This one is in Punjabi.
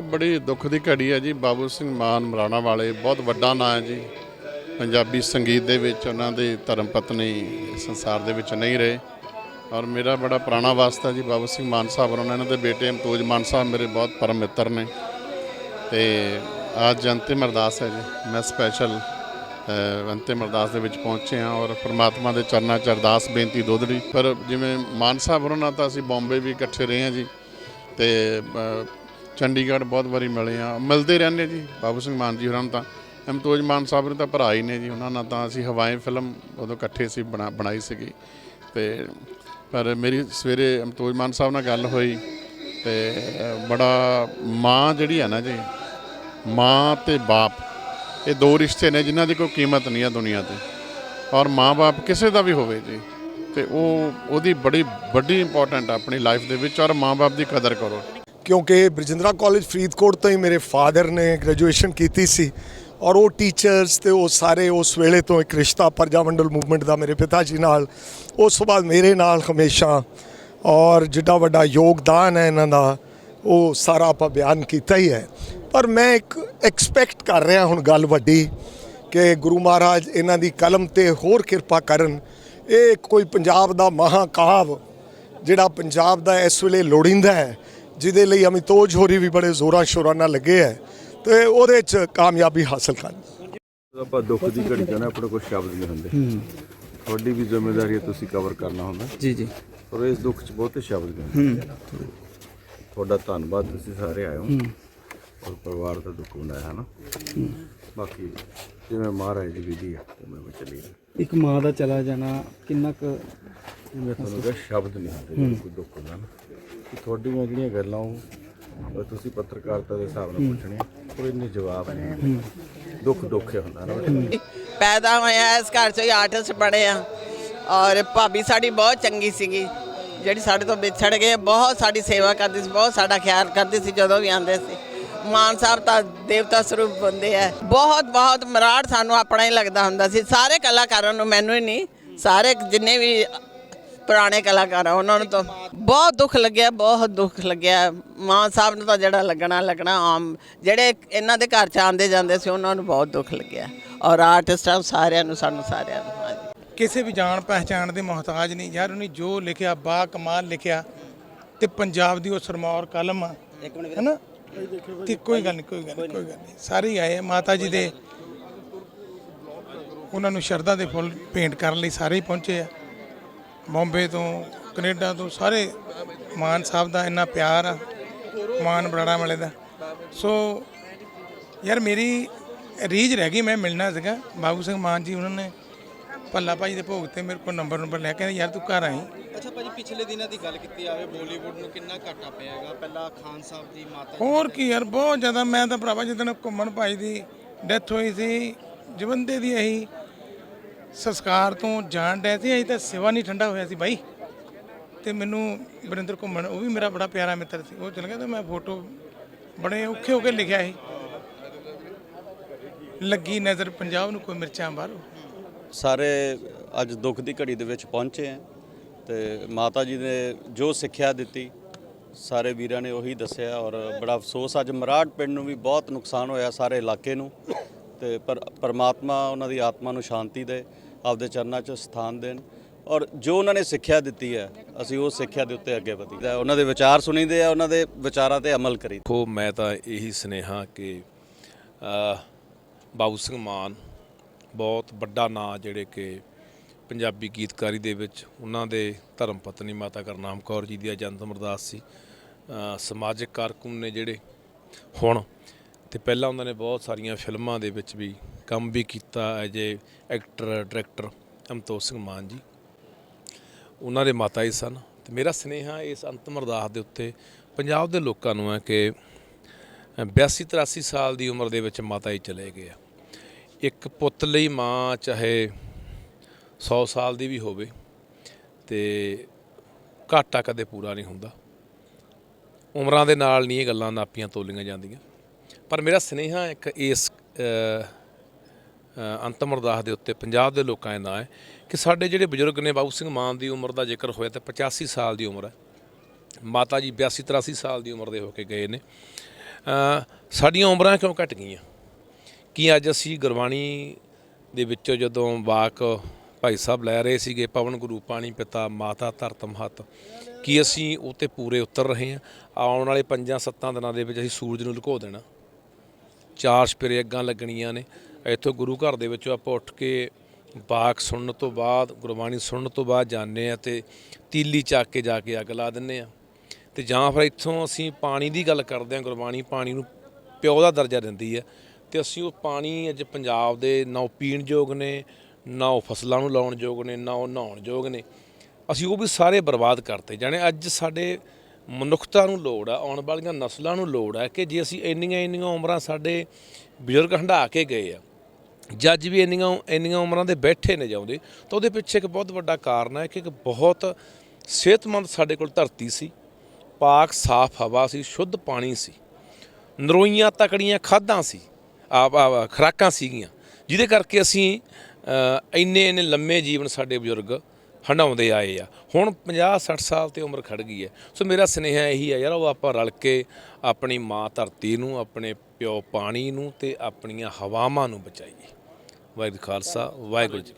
ਬੜੀ ਦੁੱਖ ਦੀ ਘੜੀ ਹੈ ਜੀ। ਬਾਬੂ ਸਿੰਘ ਮਾਨ ਮਰਾਣਾ ਵਾਲੇ, ਬਹੁਤ ਵੱਡਾ ਨਾਂ ਹੈ ਜੀ। ਪੰਜਾਬੀ ਸੰਗੀਤ ਦੇ ਵਿੱਚ ਉਹਨਾਂ ਦੀ ਧਰਮ ਪਤਨੀ ਸੰਸਾਰ ਦੇ ਵਿੱਚ ਨਹੀਂ ਰਹੇ। ਔਰ ਮੇਰਾ ਬੜਾ ਪੁਰਾਣਾ ਵਾਸਤਾ ਜੀ, ਬਾਬੂ ਸਿੰਘ ਮਾਨ ਸਾਹਿਬ ਔਰ ਉਹਨਾਂ ਦੇ ਬੇਟੇ ਅਮਤੋਜ ਮਾਨ ਸਾਹਿਬ ਮੇਰੇ ਬਹੁਤ ਪਰਮ ਮਿੱਤਰ ਨੇ। ਤੇ ਅੱਜ ਅੰਤਿਮ ਅਰਦਾਸ ਹੈ ਜੀ। ਮੈਂ ਸਪੈਸ਼ਲ ਅੰਤਿਮ ਅਰਦਾਸ ਦੇ ਵਿੱਚ ਪਹੁੰਚੇ ਹਾਂ ਔਰ ਪ੍ਰਮਾਤਮਾ ਦੇ ਚਰਨਾਂ 'ਚ ਅਰਦਾਸ, ਬੇਨਤੀ ਦੋਦੜੀ ਪਰ ਜਿਵੇਂ ਮਾਨ ਸਾਹਿਬ ਹੋਰਾਂ ਨਾਲ ਤਾਂ ਅਸੀਂ ਬੰਬੇ ਵੀ ਇਕੱਠੇ ਰਹੇ ਹਾਂ ਜੀ। ਤੇ ਚੰਡੀਗੜ੍ਹ ਬਹੁਤ ਵਾਰੀ ਮਿਲੇ ਆ ਮਿਲਦੇ ਰਹਿੰਦੇ ਜੀ, ਬਾਬੂ ਸਿੰਘ ਮਾਨ ਜੀ ਹੋਰਾਂ ਨੂੰ ਤਾਂ। ਅਮਤੋਜ ਮਾਨ ਸਾਹਿਬ ਨੇ ਤਾਂ ਭਰਾ ਹੀ ਨੇ ਜੀ, ਉਹਨਾਂ ਨਾਲ ਤਾਂ ਅਸੀਂ ਹਵਾਏ ਫਿਲਮ ਉਦੋਂ ਇਕੱਠੇ ਸੀ ਬਣਾ, ਬਣਾਈ ਸੀਗੀ। ਤੇ, ਪਰ ਮੇਰੀ ਸਵੇਰੇ ਅਮਤੋਜ ਮਾਨ ਸਾਹਿਬ ਨਾਲ ਗੱਲ ਹੋਈ ਤੇ, ਬੜਾ ਮਾਂ ਜਿਹੜੀ ਹੈ ਨਾ ਜੀ, ਮਾਂ ਤੇ ਬਾਪ, ਇਹ ਦੋ ਰਿਸ਼ਤੇ ਨੇ ਜਿਨ੍ਹਾਂ ਦੀ ਕੋਈ ਕੀਮਤ ਨਹੀਂ ਹੈ ਦੁਨੀਆ ਤੇ। ਔਰ ਮਾਂ-ਬਾਪ ਕਿਸੇ ਦਾ ਵੀ ਹੋਵੇ ਜੀ, ਤੇ ਉਹ, ਉਹਦੀ ਬੜੀ, ਵੱਡੀ ਇੰਪੋਰਟੈਂਟ ਆਪਣੀ ਲਾਈਫ ਦੇ ਵਿੱਚ ਔਰ ਮਾਂ-ਬਾਪ ਦੀ ਕਦਰ ਕਰੋ। ਕਿਉਂਕਿ ਬਰਜਿੰਦਰਾ ਕਾਲਜ ਫਰੀਦਕੋਟ ਤੋਂ ਹੀ ਮੇਰੇ ਫਾਦਰ ਨੇ ਗ੍ਰੈਜੂਏਸ਼ਨ ਕੀਤੀ ਸੀ ਔਰ ਉਹ ਟੀਚਰਸ ਤੇ ਉਹ ਸਾਰੇ ਉਸ ਵੇਲੇ ਤੋਂ ਇੱਕ ਰਿਸ਼ਤਾ ਪਰਜਾ ਮੰਡਲ ਮੂਵਮੈਂਟ ਦਾ ਮੇਰੇ ਪਿਤਾ ਜੀ ਨਾਲ, ਉਸ ਤੋਂ ਬਾਅਦ ਮੇਰੇ ਨਾਲ ਹਮੇਸ਼ਾ ਔਰ ਜਿੱਡਾ ਵੱਡਾ ਯੋਗਦਾਨ ਹੈ ਇਹਨਾਂ ਦਾ, ਉਹ ਸਾਰਾ ਆਪਾਂ ਬਿਆਨ ਕੀਤਾ ਹੀ ਹੈ। ਪਰ ਮੈਂ ਇੱਕ ਐਕਸਪੈਕਟ ਕਰ ਰਿਹਾ ਹੁਣ ਗੱਲ ਵੱਡੀ ਕਿ ਗੁਰੂ ਮਹਾਰਾਜ ਇਹਨਾਂ ਦੀ ਕਲਮ ਤੇ ਹੋਰ ਕਿਰਪਾ ਕਰਨ। ਇਹ ਕੋਈ ਪੰਜਾਬ ਦਾ ਮਹਾਕਾਵ ਜਿਹੜਾ ਪੰਜਾਬ ਦਾ ਇਸ ਵੇਲੇ ਲੋੜਿੰਦਾ ਹੈ ਜਿਹਦੇ ਲਈ ਅਮਿਤੋਜ ਹੋਰੀ ਵੀ ਬੜੇ ਜ਼ੋਰਾਂ ਸ਼ੋਰਾਂ ਨਾਲ ਲੱਗੇ ਹੈ ਤੇ ਉਹਦੇ 'ਚ ਕਾਮਯਾਬੀ ਹਾਸਲ ਕਰਨ। ਆਪਾਂ ਦੁੱਖ ਦੀ ਘੜੀ ਚ ਨਾ ਆਪਣੇ ਕੋਲ ਸ਼ਬਦ ਨਹੀਂ ਹੁੰਦੇ। ਤੁਹਾਡੀ ਵੀ ਜ਼ਿੰਮੇਵਾਰੀ ਹੈ ਤੁਸੀਂ ਕਵਰ ਕਰਨਾ ਹੁੰਦਾ। ਜੀ ਜੀ। ਪਰ ਇਸ ਦੁੱਖ ਚ ਬਹੁਤੇ ਸ਼ਬਦ ਨਹੀਂ ਤੁਹਾਡਾ ਧੰਨਵਾਦ ਤੁਸੀਂ ਸਾਰੇ ਆਏ ਹੋ। ਔਰ ਪਰਿਵਾਰ ਦਾ ਦੁੱਖ ਵੰਡਾਇਆ ਹੈ ਨਾ ਬਾਕੀ ਜਿਵੇਂ ਮਹਾਰਾਜ ਦੀ ਵਿਧੀ ਹੈ ਤੇ ਮੈਂ ਚੱਲੀ ਇੱਕ ਮਾਂ ਦਾ ਚਲਾ ਜਾਣਾ ਕਿੰਨਾ ਕੁ ਮੈਂ ਤੁਹਾਨੂੰ ਸ਼ਬਦ ਨਹੀਂ ਹੁੰਦੇ ਕੋਈ ਦੁੱਖ ਹੁੰਦਾ ਨਾ। ਕਿ ਤੁਹਾਡੀਆਂ ਜਿਹੜੀਆਂ ਗੱਲਾਂ ਉਹ ਉਹ ਤੁਸੀਂ ਪੱਤਰਕਾਰਤਾ ਦੇ ਹਿਸਾਬ ਨਾਲ ਪੁੱਛਣੀਆਂ ਕੋਈ ਇੰਨੇ ਜਵਾਬ ਨਹੀਂ ਦੁੱਖ ਦੁੱਖ ਹੁੰਦਾ ਨਾ। ਪੈਦਾ ਹੋਇਆ ਇਸ ਘਰ 'ਚ ਹੀ ਆਰਟਿਸਟ ਬਣੇ ਆ। ਔਰ ਭਾਬੀ ਸਾਡੀ ਬਹੁਤ ਚੰਗੀ ਸੀਗੀ। ਜਿਹੜੀ ਸਾਡੇ ਤੋਂ ਵਿਛੜ ਗਏ ਬਹੁਤ ਸਾਡੀ ਸੇਵਾ ਕਰਦੀ ਸੀ ਬਹੁਤ ਸਾਡਾ ਖਿਆਲ ਕਰਦੀ ਸੀ ਜਦੋਂ ਵੀ ਆਉਂਦੇ ਸੀ। ਮਾਨ ਸਾਹਿਬ ਤਾਂ ਦੇਵਤਾ ਸਰੂਪ ਬੰਦੇ ਆ। ਬਹੁਤ ਬਹੁਤ ਮਰਾੜ ਸਾਨੂੰ ਆਪਣਾ ਹੀ ਲੱਗਦਾ ਹੁੰਦਾ ਸੀ। ਸਾਰੇ ਕਲਾਕਾਰਾਂ ਨੂੰ ਮੈਨੂੰ ਹੀ ਨਹੀਂ ਸਾਰੇ ਜਿੰਨੇ ਵੀ ਪੁਰਾਣੇ ਕਲਾਕਾਰ ਆ ਉਹਨਾਂ ਨੂੰ ਤਾਂ ਬਹੁਤ ਦੁੱਖ ਲੱਗਿਆ ਬਹੁਤ ਦੁੱਖ ਲੱਗਿਆ। ਮਾਨ ਸਾਹਿਬ ਨੂੰ ਤਾਂ ਜਿਹੜਾ ਲੱਗਣਾ ਲੱਗਣਾ ਆਮ ਜਿਹੜੇ ਇਹਨਾਂ ਦੇ ਘਰ ਚ ਆਉਂਦੇ ਜਾਂਦੇ ਸੀ ਉਹਨਾਂ ਨੂੰ ਬਹੁਤ ਦੁੱਖ ਲੱਗਿਆ। ਔਰ ਆਰਟਿਸਟਾਂ ਸਾਰਿਆਂ ਨੂੰ ਸਾਨੂੰ ਸਾਰਿਆਂ ਨੂੰ ਹਾਂਜੀ। ਕਿਸੇ ਵੀ ਜਾਣ ਪਹਿਚਾਣ ਦੇ ਮੁਹਤਾਜ ਨਹੀਂ ਯਾਰ ਉਹਨੇ ਜੋ ਲਿਖਿਆ ਬਾ ਕਮਾਲ ਲਿਖਿਆ ਤੇ ਪੰਜਾਬ ਦੀ ਉਹ ਸਰਮੌਰ ਕਲਮ ਆ ਹੈਨਾ? ਤੇ ਕੋਈ ਗੱਲ ਨਹੀਂ ਕੋਈ ਗੱਲ ਨਹੀਂ ਕੋਈ ਗੱਲ ਨਹੀਂ। ਸਾਰੇ ਆਏ ਆ, ਮਾਤਾ ਜੀ ਦੇ। ਉਹਨਾਂ ਨੂੰ ਸ਼ਰਧਾ ਦੇ ਫੁੱਲ ਪੇਂਟ ਕਰਨ ਲਈ ਸਾਰੇ ਹੀ ਪਹੁੰਚੇ ਆ। ਬੰਬੇ ਤੋਂ ਕੈਨੇਡਾ ਤੋਂ ਸਾਰੇ ਮਾਨ ਸਾਹਿਬ ਦਾ ਇੰਨਾ ਪਿਆਰ ਆ ਮਾਨ ਬਰਾੜਾ ਵਾਲੇ ਦਾ। ਸੋ ਯਾਰ ਮੇਰੀ ਰੀਝ ਰਹਿ ਗਈ ਮੈਂ ਮਿਲਣਾ ਸੀਗਾ। ਬਾਬੂ ਸਿੰਘ ਮਾਨ ਜੀ ਉਹਨਾਂ ਨੇ ਭੱਲਾ ਭਾਈ ਦੇ ਭੋਗ ਤੇ ਮੇਰੇ ਕੋਲ ਨੰਬਰ ਨੰਬਰ ਲੈ ਕੇ ਯਾਰ ਤੂੰ ਘਰ ਆਈ। ਅੱਛਾ ਭਾਜੀ ਪਿਛਲੇ ਦਿਨਾਂ ਦੀ ਗੱਲ ਕੀਤੀ ਆਵੇ ਬਾਲੀਵੁੱਡ ਨੂੰ ਕਿੰਨਾ ਘਾਟਾ ਪਿਆ ਹੈਗਾ? ਪਹਿਲਾਂ ਖਾਨ ਸਾਹਿਬ ਦੀ ਮਾਤਾ ਹੋਰ ਕੀ ਯਾਰ ਬਹੁਤ ਜ਼ਿਆਦਾ। ਮੈਂ ਤਾਂ ਭਰਾਵਾ ਜਦੋਂ ਘੁੰਮਣ ਭਾਈ ਦੀ ਡੈਥ ਹੋਈ ਸੀ ਜਵੰਦੇ ਦੀ ਅਸੀਂ ਸੰਸਕਾਰ ਤੋਂ ਜਾਣ ਡੈ ਸੀ ਅਸੀਂ ਤਾਂ ਸਿਵਾ ਨਹੀਂ ਠੰਡਾ ਹੋਇਆ ਸੀ ਬਾਈ। ਤੇ ਮੈਨੂੰ ਵਰਿੰਦਰ ਘੁੰਮਣ, ਉਹ ਵੀ ਮੇਰਾ ਬੜਾ ਪਿਆਰਾ ਮਿੱਤਰ ਸੀ। ਉਹ ਚਲ ਗਿਆ ਤੇ ਮੈਂ ਫੋਟੋ ਬੜੇ ਔਖੇ ਹੋ ਕੇ ਲਿਖਿਆ ਸੀ। ਲੱਗੀ ਨਜ਼ਰ ਪੰਜਾਬ ਨੂੰ ਕੋਈ ਮਿਰਚਾਂ ਬਾਹਰੋਂ। ਸਾਰੇ ਅੱਜ ਦੁੱਖ ਦੀ ਘੜੀ ਦੇ ਵਿੱਚ ਪਹੁੰਚੇ ਆ ਤੇ ਮਾਤਾ ਜੀ ਨੇ ਜੋ ਸਿੱਖਿਆ ਦਿੱਤੀ, ਸਾਰੇ ਵੀਰਾਂ ਨੇ ਉਹੀ ਦੱਸਿਆ ਔਰ ਬੜਾ ਅਫਸੋਸ, ਅੱਜ ਮਰਾੜ ਪਿੰਡ ਨੂੰ ਵੀ ਬਹੁਤ ਨੁਕਸਾਨ ਹੋਇਆ ਸਾਰੇ ਇਲਾਕੇ ਨੂੰ। ਤੇ ਪਰ ਪਰਮਾਤਮਾ ਉਹਨਾਂ ਦੀ ਆਤਮਾ ਨੂੰ ਸ਼ਾਂਤੀ ਦੇ ਆਪਦੇ ਚਰਨਾਂ 'ਚ ਸਥਾਨ ਦੇਣ। ਔਰ ਜੋ ਉਹਨਾਂ ਨੇ ਸਿੱਖਿਆ ਦਿੱਤੀ ਹੈ ਅਸੀਂ ਉਹ ਸਿੱਖਿਆ ਦੇ ਉੱਤੇ ਅੱਗੇ ਵਧੀਦਾ ਉਹਨਾਂ ਦੇ ਵਿਚਾਰ ਸੁਣੀਦੇ ਆ ਉਹਨਾਂ ਦੇ ਵਿਚਾਰਾਂ ਤੇ ਅਮਲ ਕਰੀ ਦੇਖੋ ਮੈਂ ਤਾਂ ਇਹੀ ਸੁਨੇਹਾ ਕਿ ਅ, ਬਾਬੂ ਸਿੰਘ ਮਾਨ ਬਹੁਤ ਵੱਡਾ ਨਾਂ ਜਿਹੜੇ ਕਿ ਪੰਜਾਬੀ ਗੀਤਕਾਰੀ ਦੇ ਵਿੱਚ ਉਹਨਾਂ ਦੇ ਧਰਮ ਪਤਨੀ ਮਾਤਾ ਕਰਨਾਮ ਕੌਰ ਜੀ ਦੀ ਜਨਮ ਅਰਦਾਸ ਸੀ। ਸਮਾਜਿਕ ਕਾਰਕੁਨ ਨੇ ਜਿਹੜੇ ਹੁਣ ਤੇ ਪਹਿਲਾਂ ਉਹਨਾਂ ਨੇ ਬਹੁਤ ਸਾਰੀਆਂ ਫਿਲਮਾਂ ਦੇ ਵਿੱਚ ਵੀ ਕੰਮ ਵੀ ਕੀਤਾ as a actor, director Amtosh Singh Mann ji. ਉਹਨਾਂ ਦੇ ਮਾਤਾ ਜੀ ਸਨ ਤੇ ਮੇਰਾ ਸਨੇਹਾ ਇਸ ਅੰਤਮ ਅਰਦਾਸ ਦੇ ਉੱਤੇ ਪੰਜਾਬ ਦੇ ਲੋਕਾਂ ਨੂੰ ਹੈ ਕਿ 82 83 ਸਾਲ ਦੀ ਉਮਰ ਦੇ ਵਿੱਚ ਮਾਤਾ ਜੀ ਚਲੇ ਗਏ ਆ। ਇੱਕ ਪੁੱਤ ਲਈ ਮਾਂ ਚਾਹੇ 100 ਸਾਲ ਦੀ ਵੀ ਹੋਵੇ ਤੇ ਘਾਟਾ ਕਦੇ ਪੂਰਾ ਨਹੀਂ ਹੁੰਦਾ। ਉਮਰਾਂ ਦੇ ਨਾਲ ਨਹੀਂ ਇਹ ਗੱਲਾਂ ਨਾਪੀਆਂ ਤੋਲੀਆਂ ਜਾਂਦੀਆਂ। ਪਰ ਮੇਰਾ ਸਨੇਹਾ ਇੱਕ ਇਸ ਅੰਤਮ ਅਰਦਾਸ ਦੇ ਉੱਤੇ ਪੰਜਾਬ ਦੇ ਲੋਕਾਂ ਦੇ ਨਾਂ ਹੈ ਕਿ ਸਾਡੇ ਜਿਹੜੇ ਬਜ਼ੁਰਗ ਨੇ ਬਾਬੂ ਸਿੰਘ ਮਾਨ ਦੀ ਉਮਰ ਦਾ ਜ਼ਿਕਰ ਹੋਇਆ ਤਾਂ 85 ਸਾਲ ਦੀ ਉਮਰ ਹੈ। ਮਾਤਾ ਜੀ 82 83 ਸਾਲ ਦੀ ਉਮਰ ਦੇ ਹੋ ਕੇ ਗਏ ਨੇ। ਸਾਡੀਆਂ ਉਮਰਾਂ ਕਿਉਂ ਘਟ ਗਈਆਂ? ਕੀ ਅੱਜ ਅਸੀਂ ਗੁਰਬਾਣੀ ਦੇ ਵਿੱਚੋਂ ਜਦੋਂ ਵਾਕ ਭਾਈ ਸਾਹਿਬ ਲੈ ਰਹੇ ਸੀਗੇ, ਪਵਨ ਗੁਰੂ, ਪਾਣੀ ਪਿਤਾ, ਮਾਤਾ ਧਰਤ ਮਹਤ, ਕੀ ਅਸੀਂ ਉਹ ਤੇ ਪੂਰੇ ਉਤਰ ਰਹੇ ਹਾਂ? ਆਉਣ ਵਾਲੇ 5-7 ਦਿਨਾਂ ਦੇ ਵਿੱਚ ਅਸੀਂ ਸੂਰਜ ਨੂੰ ਲੁਕੋ ਦੇਣਾ। ਚਾਰ ਸਪੇਰੇ ਅੱਗਾਂ ਲੱਗਣੀਆਂ ਨੇ। ਇੱਥੋਂ ਗੁਰੂ ਘਰ ਦੇ ਵਿੱਚੋਂ ਆਪਾਂ ਉੱਠ ਕੇ ਬਾਕ ਸੁਣਨ ਤੋਂ ਬਾਅਦ, ਗੁਰਬਾਣੀ ਸੁਣਨ ਤੋਂ ਬਾਅਦ ਜਾਂਦੇ ਆ ਤੇ ਤੀਲੀ ਚੱਕ ਕੇ ਜਾ ਕੇ ਅੱਗ ਲਾ ਦਿੰਨੇ ਆ ਤੇ ਜਾਂ ਫਿਰ ਇੱਥੋਂ ਅਸੀਂ ਪਾਣੀ ਦੀ ਗੱਲ ਕਰਦੇ ਆ ਗੁਰਬਾਣੀ ਪਾਣੀ ਨੂੰ ਪਿਓ ਦਾ ਦਰਜਾ ਦਿੰਦੀ ਹੈ। ਤੇ ਅਸੀਂ ਉਹ ਪਾਣੀ ਅੱਜ ਪੰਜਾਬ ਦੇ ਨਾ ਉਹ ਪੀਣ ਯੋਗ ਨੇ, ਨਾ ਉਹ ਫਸਲਾਂ ਨੂੰ ਲਾਉਣ ਯੋਗ ਨੇ, ਨਾ ਉਹ ਨਹਾਉਣ ਯੋਗ ਨੇ। ਅਸੀਂ ਉਹ ਵੀ ਸਾਰੇ ਬਰਬਾਦ ਕਰਤੇ। ਜਾਣੇ ਅੱਜ ਸਾਡੇ ਮਨੁੱਖਤਾ ਨੂੰ ਲੋੜ ਆ, ਆਉਣ ਵਾਲੀਆਂ ਨਸਲਾਂ ਨੂੰ ਲੋੜ ਆ ਕਿ ਜੇ ਅਸੀਂ ਇੰਨੀਆਂ ਇੰਨੀਆਂ ਉਮਰਾਂ ਸਾਡੇ ਬਜ਼ੁਰਗ ਹੰਢਾ ਕੇ ਗਏ ਆ, ਜੱਜ ਵੀ ਇੰਨੀਆਂ ਇੰਨੀਆਂ ਉਮਰਾਂ ਦੇ ਬੈਠੇ ਨੇ ਜਾਉਂਦੇ, ਤਾਂ ਉਹਦੇ ਪਿੱਛੇ ਇੱਕ ਬਹੁਤ ਵੱਡਾ ਕਾਰਨ ਹੈ ਕਿ ਇੱਕ ਬਹੁਤ ਸਿਹਤਮੰਦ ਸਾਡੇ ਕੋਲ ਧਰਤੀ ਸੀ, ਪਾਕ ਸਾਫ਼ ਹਵਾ ਸੀ, ਸ਼ੁੱਧ ਪਾਣੀ ਸੀ, ਨਰੋਈਆਂ ਤਕੜੀਆਂ ਖਾਦਾਂ ਸੀ ਆ ਆ- ਖੁਰਾਕਾਂ ਸੀਗੀਆਂ, ਜਿਹਦੇ ਕਰਕੇ ਅਸੀਂ ਇੰਨੇ ਇੰਨੇ ਲੰਮੇ ਜੀਵਨ ਸਾਡੇ ਬਜ਼ੁਰਗ ਹੰਡਾਉਂਦੇ ਆਏ ਆ। ਹੁਣ 50 60 ਸਾਲ ਤੇ ਉਮਰ ਖੜ ਗਈ ਹੈ। ਸੋ ਮੇਰਾ ਸੁਨੇਹਾ ਇਹੀ ਆ, ਯਾਰ ਉਹ ਆਪਾਂ ਰਲ ਕੇ ਆਪਣੀ ਮਾਂ ਧਰਤੀ ਨੂੰ, ਆਪਣੇ ਪਿਓ ਪਾਣੀ ਨੂੰ ਤੇ ਆਪਣੀਆਂ ਹਵਾਵਾਂ ਨੂੰ ਬਚਾਈਏ। ਵਾਹਿਗੁਰੂ ਖਾਲਸਾ, ਵਾਹਿਗੁਰੂ ਜੀ